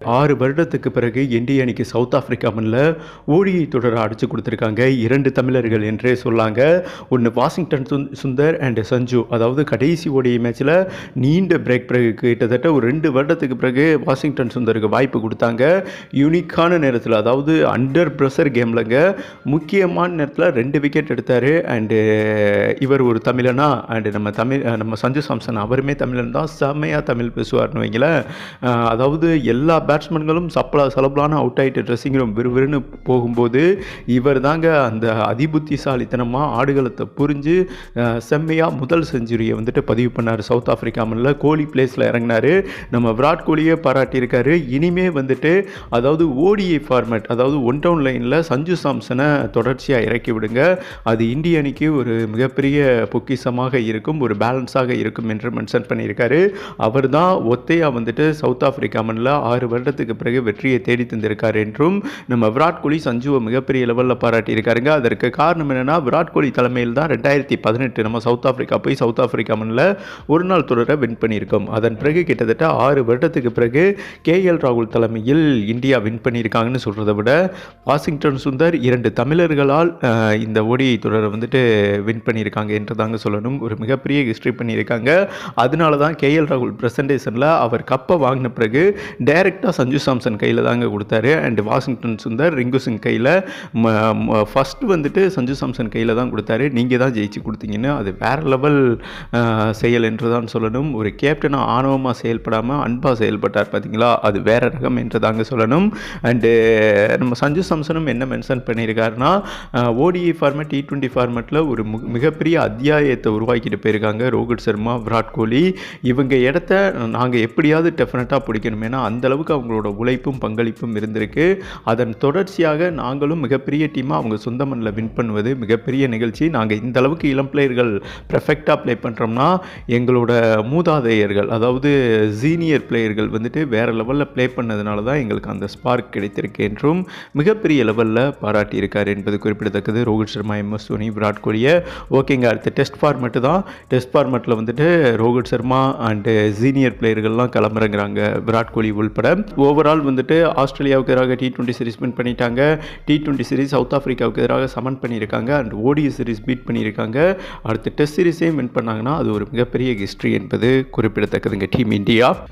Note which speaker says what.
Speaker 1: ஆறு வருடத்துக்கு பிறகு இந்திய அணிக்கு சவுத் ஆப்பிரிக்கா மண்ணில் ஓடியை தொடரை அடிச்சு கொடுத்துருக்காங்க. இரண்டு தமிழர்கள் என்றே சொல்லாங்க. ஒன்று வாஷிங்டன் சுந் சுந்தர் அண்ட் சஞ்சு. அதாவது கடைசி ஓடிய மேட்ச்சில் நீண்ட பிரேக் பிறகு கிட்டத்தட்ட ஒரு ரெண்டு வருடத்துக்கு பிறகு வாஷிங்டன் சுந்தருக்கு வாய்ப்பு கொடுத்தாங்க. யூனிக்கான நேரத்தில் அதாவது அண்டர் ப்ரெஷர் கேம்லங்க முக்கியமான நேரத்தில் ரெண்டு விக்கெட் எடுத்தார். அண்டு இவர் ஒரு தமிழனா அண்டு நம்ம தமிழ் நம்ம சஞ்சு சாம்சன் அவருமே தமிழன் தான். செம்மையாக தமிழ் பேசுவார்னு வைங்களேன். அதாவது எல்லா பேட்ஸ்மேன்களும் சப்பலா சலபலான அவுட் ஆகிட்டு ட்ரெஸ்ஸிங் ரூம் விறுவிறுன்னு போகும்போது இவர் தாங்க அந்த அதிபுத்திசாலித்தனமாக ஆடுகளத்தை புரிஞ்சு செம்மையாக முதல் செஞ்சுரியை வந்துட்டு பதிவு பண்ணார். சவுத் ஆஃப்ரிக்கா மண்ணில் கோலி பிளேஸில் இறங்கினார். நம்ம விராட் கோலியே பாராட்டியிருக்காரு இனிமே வந்துட்டு அதாவது ஓடிஐ ஃபார்மேட் அதாவது ஒன் டவுன் லைனில் சஞ்சு சாம்சனை தொடர்ச்சியாக இறக்கி விடுங்க. அது இந்திய அணிக்கு ஒரு மிகப்பெரிய பொக்கிஷமாக இருக்கும் ஒரு பேலன்ஸாக இருக்கும் என்று மென்ஷன் பண்ணியிருக்காரு. அவர் தான் ஒத்தையாக வந்துட்டு சவுத் ஆஃப்ரிக்கா மண்ணில் ஆறு வருடத்துக்கு பிறகு வெற்றியை தேடி தந்திருக்கார் என்றும் நம்ம விராட் கோலி சஞ்சுவை மிகப்பெரிய லெவலில் பாராட்டியிருக்காருங்க. அதற்கு காரணம் என்னென்னா விராட் கோலி தலைமையில் தான் ரெண்டாயிரத்தி பதினெட்டு நம்ம சவுத் ஆஃப்ரிக்கா போய் சவுத் ஆஃப்ரிக்கா மண்ணில் ஒரு நாள் தொடரை வின் பண்ணியிருக்கோம். அதன் பிறகு கிட்டத்தட்ட ஆறு வருடத்துக்கு பிறகு கே எல் ராகுல் தலைமையில் இந்தியா வின் பண்ணியிருக்காங்கன்னு சொல்கிறத விட வாஷிங்டன் சுந்தர் இரண்டு தமிழர்களால் இந்த ஓடிஐ தொடரை வந்துட்டு வின் பண்ணியிருக்காங்க என்று தாங்க சொல்லணும். ஒரு மிகப்பெரிய ஹிஸ்ட்ரி பண்ணியிருக்காங்க. அதனால தான் கேஎல் ராகுல் ப்ரெசன்டேஷனில் அவர் கப்பை வாங்கின பிறகு டைரெக்டாக சஞ்சு சாம்சன் கையில் தாங்க கொடுத்தாரு. அண்ட் வாஷிங்டன் சுந்தர் ரிங்கு சிங் கையில் ஃபஸ்ட்டு வந்துட்டு சஞ்சு சாம்சன் கையில் தான் கொடுத்தாரு. நீங்கள் தான் ஜெயிச்சு கொடுத்தீங்கன்னு. அது வேறு லெவல் செயல் என்று தான் சொல்லணும். ஒரு கேப்டனாக ஆணவமாக செயல்படாமல் அன்பாக செயல்பட்டார் பார்த்தீங்களா அது வேற ரகம் என்று தாங்க சொல்லணும். அண்டு நம்ம சஞ்சு சாம்சனும் என்ன மென்ஷன் பண்ணியிருக்காருன்னா ஓடிஐ ஃபார்மேட் டி ட்வெண்ட்டி ஃபார்மேட்டில் ஒரு மிகப்பெரிய அத்தியாயத்தை உருவாக்கிட்டு போயிருக்காங்க. ரோஹித் சர்மா விராட் கோலி. இவங்க இடத்த நாங்கள் எப்படியாவது டெஃபினட்டாக பிடிக்கணும் ஏன்னா அந்த அளவுக்கு அவங்களோட உழைப்பும் பங்களிப்பும் இருந்திருக்கு. அதன் தொடர்ச்சியாக நாங்களும் மிகப்பெரிய டீமாக அவங்க சொந்த மண்ணில் வின் பண்ணுவது மிகப்பெரிய நிகழ்ச்சி. நாங்கள் இந்த அளவுக்கு இளம் பிளேயர்கள் பெர்ஃபெக்டாக ப்ளே பண்ணுறோம்னா எங்களோட மூதாதையர்கள் அதாவது சீனியர் பிளேயர்கள் வந்துட்டு வேறு லெவலில் ப்ளே பண்ணதுனால தான் எங்களுக்கு அந்த ஸ்பார்க் கிடைத்திருக்கு என்றும் மிகப்பெரிய லெவலில் பாராட்டியிருக்கார் என்பது குறிப்பிடத்தக்கது. ரோஹித் சர்மா எம்எஸ் தோனி விராட் கோலியை ஓகேங்க அடுத்த டெஸ்ட் ஃபார்மெட்டு தான். டெஸ்ட் ஃபார்மெட்டில் வந்துட்டு ரோஹித் சர்மா அண்டு சீனியர் பிளேயர்கள்லாம் கிளம்புறங்கிறாங்க. விராட் கோலி உள்பட ஓவரால் வந்துட்டு ஆஸ்திரேலியாவுக்கு எதிராக டி டுவெண்ட்டி சீரிஸ் வின் பண்ணிட்டாங்க. டி டுவெண்ட்டி சீரிஸ் சவுத் ஆஃப்ரிக்காவுக்கு எதிராக சமன் பண்ணியிருக்காங்க. அண்ட் ஓடிஎஸ் சீரிஸ் பீட் பண்ணியிருக்காங்க. அடுத்த டெஸ்ட் சீரிஸையும் வின் பண்ணாங்கன்னா அது ஒரு மிகப்பெரிய ஹிஸ்ட்ரி என்பது குறிப்பிடத்தக்கதுங்க. Team India